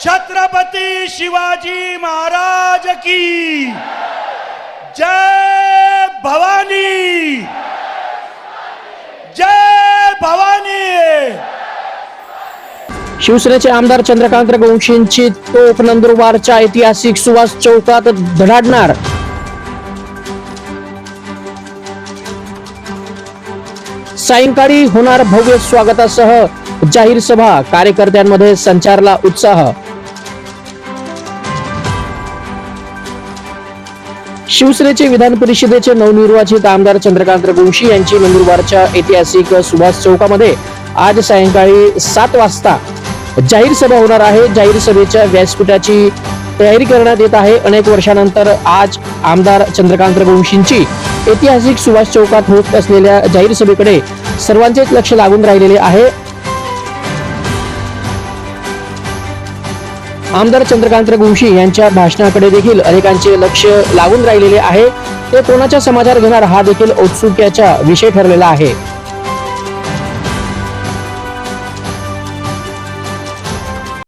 छत्रपती शिवाजी महाराज की। जय भवानी। जय भवानी। शिवसेनेचे आमदार चंद्रकांत रघुवंशींची तोफ नंदुरबारच्या ऐतिहासिक सुभाष चौकात धडाडणार सायंकाळी होणार भव्य स्वागतासह जाहीर सभा कार्यकर्त्यांमध्ये संचारला उत्साह. शिवसेनेचे विधान परिषदेचे नवनिर्वाचित आमदार चंद्रकांत रघुवंशी यांची नंदुरबारच्या ऐतिहासिक सुभाष चौकामध्ये आज सायंकाळी सात वाजता जाहीर सभा होणार आहे. जाहीर सभेच्या व्यासपीठाची तयारी करण्यात येत आहे. अनेक वर्षानंतर आज आमदार चंद्रकांत रघुवंशींची ऐतिहासिक सुभाष चौकात होत असलेल्या जाहीर सभेकडे सर्वांचेच लक्ष लागून राहिलेले आहे. आमदार चंद्रकांत रघुवंशी यांच्या भाषणाकडे देखील अनेकांचे लक्ष लागून राहिलेले आहे. ते कोणाच्या समाचार घेणार हा देखील औत्सुक्याचा विषय ठरलेला आहे.